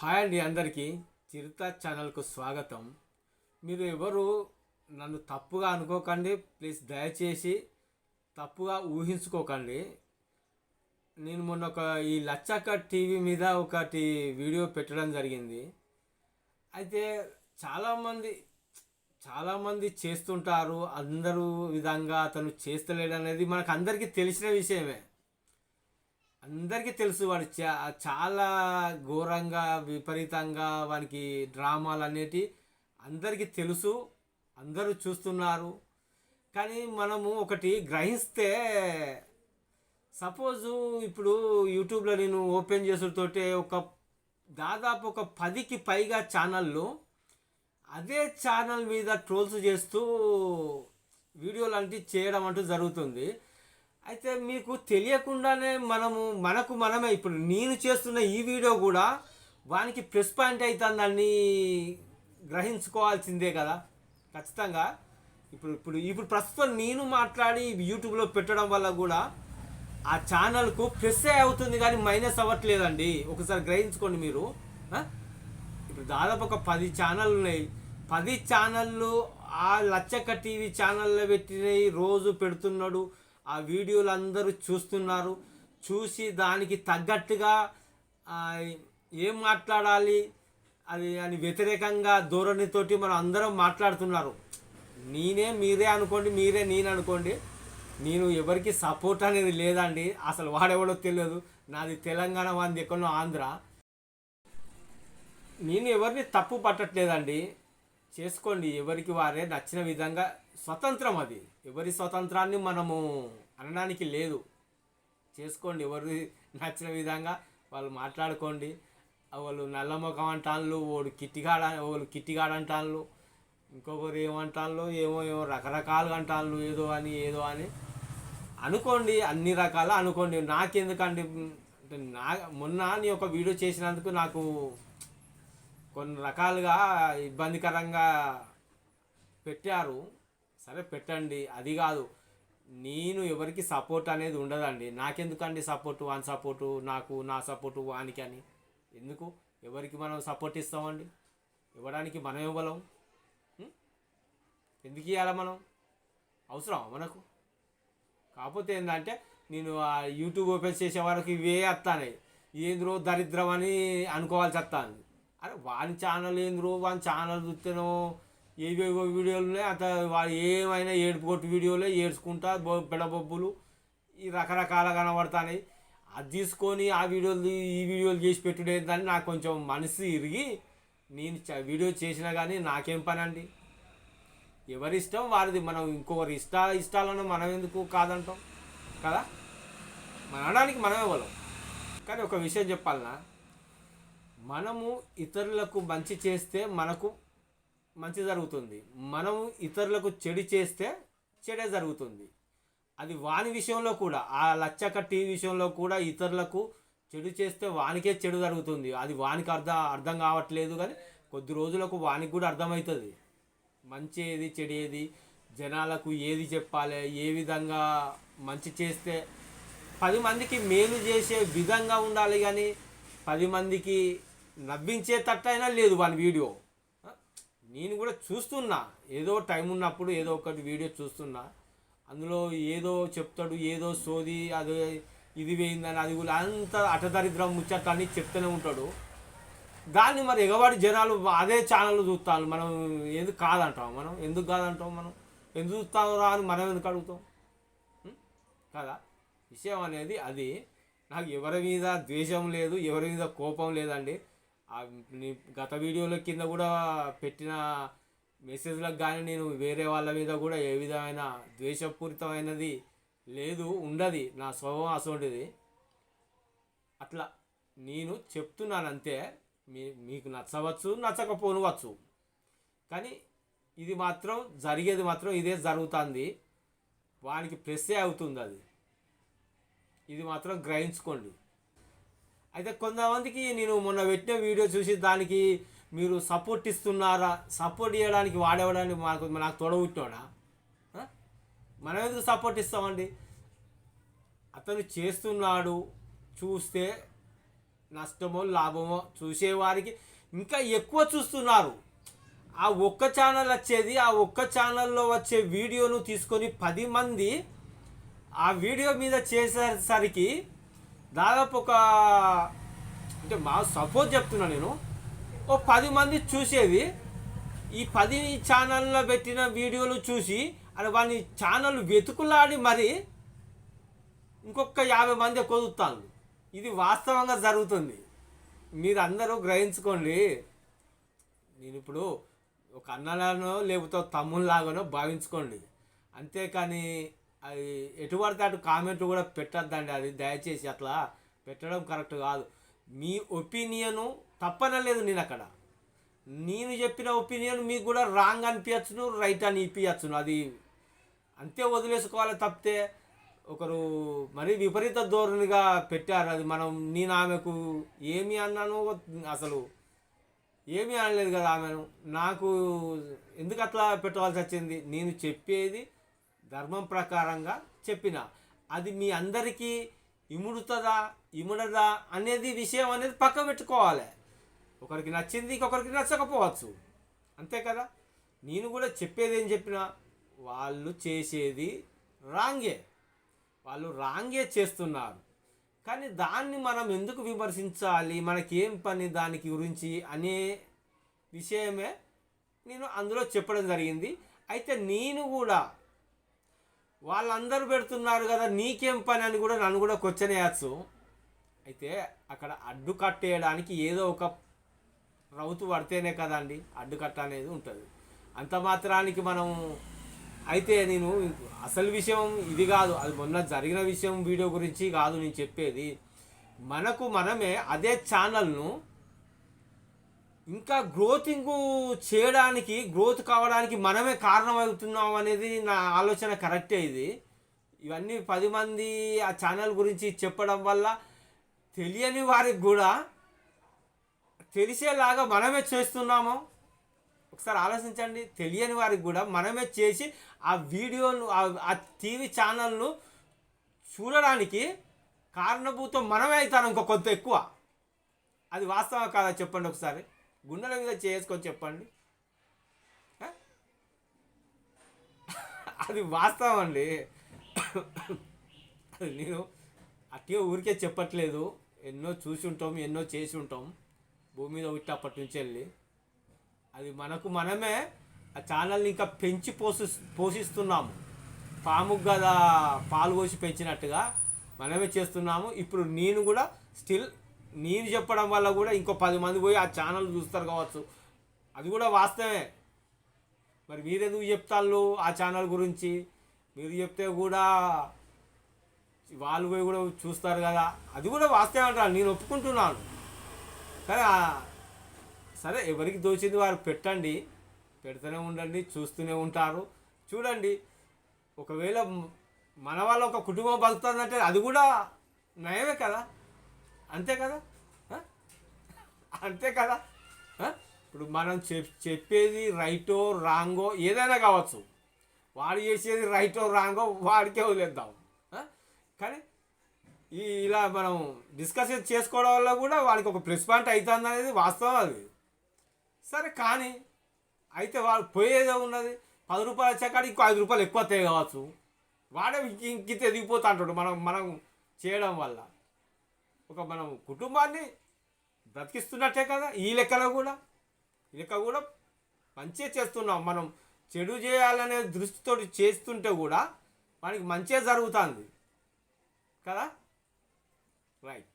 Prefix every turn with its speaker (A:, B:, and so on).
A: Hi అండి అందరికీ. చిరుత ఛానల్కు స్వాగతం. మీరు ఎవరు నన్ను తప్పుగా అనుకోకండి. ప్లీజ్ దయచేసి తప్పుగా ఊహించుకోకండి. నేను మొన్న ఒక ఈ లచ్చక్క టీవీ మీద ఒకటి వీడియో పెట్టడం జరిగింది. అయితే చాలామంది చాలామంది చేస్తుంటారు. అందరూ విధంగా అతను చేస్తలేడు అనేది మనకు అందరికీ తెలిసిన విషయమే. అందరికీ తెలుసు వాడు చా- చాలా ఘోరంగా విపరీతంగా వానికి డ్రామాలు అనేటి అందరికీ తెలుసు అందరూ చూస్తున్నారు. కానీ మనము ఒకటి గ్రహిస్తే సపోజు ఇప్పుడు యూట్యూబ్లో నేను ఓపెన్ చేసుడుతోటే ఒక దాదాపు ఒక పదికి పైగా ఛానళ్ళు అదే ఛానల్ మీద ట్రోల్స్ చేస్తూ వీడియోలు అంటే చేయడం అంటూ జరుగుతుంది. అయితే మీకు తెలియకుండానే మనము మనకు మనమే ఇప్పుడు నేను చేస్తున్న ఈ వీడియో కూడా వానికి ప్లస్ పాయింట్ అవుతుందని గ్రహించుకోవాల్సిందే కదా. ఖచ్చితంగా. ఇప్పుడు ఇప్పుడు ఇప్పుడు ప్రస్తుతం నేను మాట్లాడి యూట్యూబ్లో పెట్టడం వల్ల కూడా ఆ ఛానల్కు ప్లస్సే అవుతుంది కానీ మైనస్ అవ్వట్లేదండి. ఒకసారి గ్రహించుకోండి మీరు. ఇప్పుడు దాదాపు ఒక పది ఛానళ్ళు ఉన్నాయి. పది ఛానళ్ళు ఆ లచ్చక్క టీవీ ఛానల్లో పెట్టినవి రోజు పెడుతున్నాడు. ఆ వీడియోలు అందరూ చూస్తున్నారు. చూసి దానికి తగ్గట్టుగా ఏం మాట్లాడాలి అది అని వ్యతిరేకంగా ధోరణితోటి మనం అందరం మాట్లాడుతున్నారు. నేనే మీరే అనుకోండి మీరే నేను అనుకోండి. నేను ఎవరికి సపోర్ట్ అనేది లేదండి. అసలు వాడెవడో తెలియదు. నాది తెలంగాణ వాంది ఎక్కడో ఆంధ్ర. నేను ఎవరిని తప్పు పట్టట్లేదండి. చేసుకోండి. ఎవరికి వారే నచ్చిన విధంగా స్వతంత్రం అది. ఎవరి స్వతంత్రాన్ని మనము అనడానికి లేదు. చేసుకోండి. ఎవరి నచ్చిన విధంగా వాళ్ళు మాట్లాడుకోండి. వాళ్ళు వాళ్ళు నల్లముఖం అంటాళ్ళు వాడు కిట్టిగాడ వాళ్ళు కిట్టిగాడ అంటాళ్ళు ఇంకొకరు ఏమంటాళ్ళు ఏమో ఏమో రకరకాలుగా అంటాళ్ళు ఏదో అని ఏదో అని. అనుకోండి. అన్ని రకాల అనుకోండి. నాకెందుకండి? అంటే నా మొన్న నీ ఒక వీడియో చేసినందుకు నాకు కొన్ని రకాలుగా ఇబ్బందికరంగా పెట్టారు. సరే పెట్టండి. అది కాదు. నేను ఎవరికి సపోర్ట్ అనేది ఉండదండి. నాకెందుకండి సపోర్టు వాని సపోర్టు నాకు నా సపోర్టు వానికి అని. ఎందుకు? ఎవరికి మనం సపోర్ట్ ఇస్తామండి? ఇవ్వడానికి మనం ఇవ్వలేం. ఎందుకు ఇవ్వాలి మనం? అవసరం మనకు? కాకపోతే ఏంటంటే నేను ఆ యూట్యూబ్ ఓపెన్ చేసే వరకు ఇవే వస్తాయి ఏంద్రో దరిద్రం అని అనుకోవాల్సి వస్తుంది. అరే వాని ఛానల్ ఏంద్రో? వాని ఛానల్ చూస్తేనో ఏవేవో వీడియోలు ఉన్నాయి అంత వాడు ఏమైనా ఏడుపు కొట్టు వీడియోలే ఏడ్చుకుంటా పిడబొబ్బులు ఈ రకరకాల కనబడతాయి అది తీసుకొని ఆ వీడియోలు ఈ వీడియోలు చేసి పెట్టుడేందని నాకు కొంచెం మనసు ఇరిగి నేను చ- వీడియో చేసినా కానీ నాకేం పని అండి ఎవరి ఇష్టం వారిది మనం ఇంకొకరి ఇష్ట ఇష్టాలను మనం ఎందుకు కాదంటాం? కదా? మన అనడానికి మనమే వాళ్ళం. కానీ ఒక విషయం చెప్పాలనా? మనము ఇతరులకు మంచి చేస్తే మనకు మంచి జరుగుతుంది. మనం ఇతరులకు చెడు చేస్తే చెడే జరుగుతుంది. అది వాని విషయంలో కూడా ఆ లచ్చక టీ విషయంలో కూడా ఇతరులకు చెడు చేస్తే వానికే చెడు జరుగుతుంది. అది వానికి అర్థం అర్థం కావట్లేదు కానీ కొద్ది రోజులకు వానికి కూడా అర్థమవుతుంది. మంచి ఏది చెడు ఏది జనాలకు ఏది చెప్పాలి ఏ విధంగా మంచి చేస్తే పది మందికి మేలు చేసే విధంగా ఉండాలి కానీ పది మందికి నవ్వించేటట్టయినా లేదు వాని వీడియో. నేను కూడా చూస్తున్నా. ఏదో టైం ఉన్నప్పుడు ఏదో ఒకటి వీడియో చూస్తున్నా. అందులో ఏదో చెప్తాడు ఏదో సోది అది ఇది వేయిందని అది కూడా అంత అటదరిద్రం ముచ్చట్లని చెప్తూనే ఉంటాడు. దాన్ని మరి ఎగవాడి జనాలు అదే ఛానల్ చూస్తాను మనం ఎందుకు కాదంటాం మనం? ఎందుకు కాదంటాం మనం? ఎందుకు చూస్తాం రా అని మనం ఎందుకు అడుగుతాం? కదా? విషయం అనేది అది. నాకు ఎవరి మీద ద్వేషం లేదు ఎవరి మీద కోపం లేదండి. గత వీడియోల కింద కూడా పెట్టిన మెసేజ్లకు కానీ నేను వేరే వాళ్ళ మీద కూడా ఏ విధమైన ద్వేషపూరితమైనది లేదు ఉండదు. నా స్వభావం అసోంటిది అట్లా నేను చెప్తున్నాను అంతే మీ మీకు నచ్చవచ్చు నచ్చకపోనవచ్చు. కానీ ఇది మాత్రం జరిగేది మాత్రం ఇదే జరుగుతుంది. వానికి ప్రెస్సే అవుతుంది అది. ఇది మాత్రం గ్రహించుకోండి. అయితే కొంతమందికి నేను మొన్న పెట్టిన వీడియో చూసి దానికి మీరు సపోర్ట్ ఇస్తున్నారా? సపోర్ట్ చేయడానికి వాడేవడానికి మాకు నాకు తోడబుట్టాడా మనం ఎందుకు సపోర్ట్ ఇస్తామండి? అతను చేస్తున్నాడు చూస్తే నష్టమో లాభమో చూసేవారికి ఇంకా ఎక్కువ చూస్తున్నారు. ఆ ఒక్క ఛానల్ వచ్చేది ఆ ఒక్క ఛానల్లో వచ్చే వీడియోను తీసుకొని పది మంది ఆ వీడియో మీద చేసేసరికి దాదాపు ఒక అంటే మా సపోజ్ చెప్తున్నా నేను ఓ పది మంది చూసేది. ఈ పది ఛానల్లో పెట్టిన వీడియోలు చూసి అది వాని ఛానల్ వెతుకులాడి మరి ఇంకొక యాభై మంది కొదుతాను ఇది వాస్తవంగా జరుగుతుంది. మీరు అందరూ గ్రహించుకోండి. నేను ఇప్పుడు ఒక అన్నలానో లేకపోతే తమ్ముళ్ళలాగానో భావించుకోండి. అంతేకాని అది ఎటు పడితే అటు కామెంట్ కూడా పెట్టద్దండి. అది దయచేసి అట్లా పెట్టడం కరెక్ట్ కాదు. మీ ఒపీనియను తప్పనలేదు నేను అక్కడ నేను చెప్పిన ఒపీనియన్ మీకు కూడా రాంగ్ అనిపించచ్చును రైట్ అని ఇప్పించచ్చును అది అంతే వదిలేసుకోవాలి తప్పితే ఒకరు మరీ విపరీత ధోరణిగా పెట్టారు. అది మనం నేను ఆమెకు ఏమి అన్నాను అసలు ఏమీ అనలేదు కదా ఆమెను. నాకు ఎందుకు అట్లా పెట్టవలసి వచ్చింది? నేను చెప్పేది ధర్మం ప్రకారంగా చెప్పిన. అది మీ అందరికీ ఇముడుతుందా ఇముడదా అనేది విషయం అనేది పక్క పెట్టుకోవాలి. ఒకరికి నచ్చింది ఇంకొకరికి నచ్చకపోవచ్చు. అంతే కదా? నేను కూడా చెప్పేది ఏం చెప్పినా? వాళ్ళు చేసేది రాంగే. వాళ్ళు రాంగే చేస్తున్నారు. కానీ దాన్ని మనం ఎందుకు విమర్శించాలి? మనకేం పని దానికి గురించి అనే విషయమే నేను అందులో చెప్పడం జరిగింది. అయితే నేను కూడా వాళ్ళందరూ పెడుతున్నారు కదా నీకేం పని అని కూడా నన్ను కూడా క్వశ్చన్ వేయచ్చు. అయితే అక్కడ అడ్డు కట్టేయడానికి ఏదో ఒక రౌతు పడితేనే కదండి అడ్డుకట్ట అనేది ఉంటుంది. అంత మాత్రానికి మనం అయితే నేను అసలు విషయం ఇది కాదు అది మొన్న జరిగిన విషయం వీడియో గురించి కాదు నేను చెప్పేది. మనకు మనమే అదే ఛానల్ను ఇంకా గ్రోతింగ్ చేయడానికి గ్రోత్ కావడానికి మనమే కారణమవుతున్నాం అనేది నా ఆలోచన కరెక్టే ఇది. ఇవన్నీ పది మంది ఆ ఛానల్ గురించి చెప్పడం వల్ల తెలియని వారికి కూడా తెలిసేలాగా మనమే చేస్తున్నాము. ఒకసారి ఆలోచించండి. తెలియని వారికి కూడా మనమే చేసి ఆ వీడియోను ఆ- టీవీ ఛానల్ను చూడడానికి కారణభూతం మనమే అవుతాను ఇంకా కొంత ఎక్కువ. అది వాస్తవం కాదా చెప్పండి ఒకసారి? గుండెల మీద చేసుకొని చెప్పండి. అది వాస్తవం అండి. నేను అట్టే ఊరికే చెప్పట్లేదు. ఎన్నో చూసి ఉంటాం ఎన్నో చేసి ఉంటాం. భూమి మీద ఒకటి అప్పటి నుంచి వెళ్ళి. అది మనకు మనమే ఆ ఛానల్ని ఇంకా పెంచి పోషి పోషిస్తున్నాము. పాముకు కదా పాలు పోసి పెంచినట్టుగా మనమే చేస్తున్నాము. ఇప్పుడు నేను కూడా స్టిల్ నేను చెప్పడం వల్ల కూడా ఇంకో పది మంది పోయి ఆ ఛానల్ చూస్తారు కావచ్చు. అది కూడా వాస్తవమే. మరి మీరెందుకు చెప్తాళ్ళు ఆ ఛానల్ గురించి? మీరు చెప్తే కూడా వాళ్ళు పోయి కూడా చూస్తారు కదా. అది కూడా వాస్తవం అంటారు. నేను ఒప్పుకుంటున్నాను. కానీ సరే ఎవరికి దోచింది వారు పెట్టండి. పెడుతూనే ఉండండి చూస్తూనే ఉంటారు. చూడండి. ఒకవేళ మన వాళ్ళ ఒక కుటుంబం బతుకుతుందంటే అది కూడా నయమే కదా. అంతే కదా? అంతే కదా? ఇప్పుడు మనం చెప్ చెప్పేది రైటో రాంగో ఏదైనా కావచ్చు. వాడు చేసేది రైటో రాంగో వాడికే వదిలేద్దాం. కానీ ఈ ఇలా మనం డిస్కషన్ చేసుకోవడం వల్ల కూడా వాడికి ఒక ప్లస్ పాయింట్ అవుతుంది అనేది వాస్తవం అది. సరే కానీ అయితే వాడు పోయేదే ఉన్నది. పది రూపాయలు వచ్చాక ఇంకో ఐదు రూపాయలు ఎక్కువ కావచ్చు. వాడే ఇంక ఇంకింత ఎదిగిపోతా అంటాడు మనం మనం చేయడం వల్ల. ఒక మనం కుటుంబాన్ని బ్రతికిస్తున్నట్టే కదా ఈ లెక్కలో కూడా. ఈ లెక్క కూడా మంచిగా చేస్తున్నాం. మనం చెడు చేయాలనే దృష్టితో చేస్తుంటే కూడా మనకి మంచిగా జరుగుతుంది. కదా? రైట్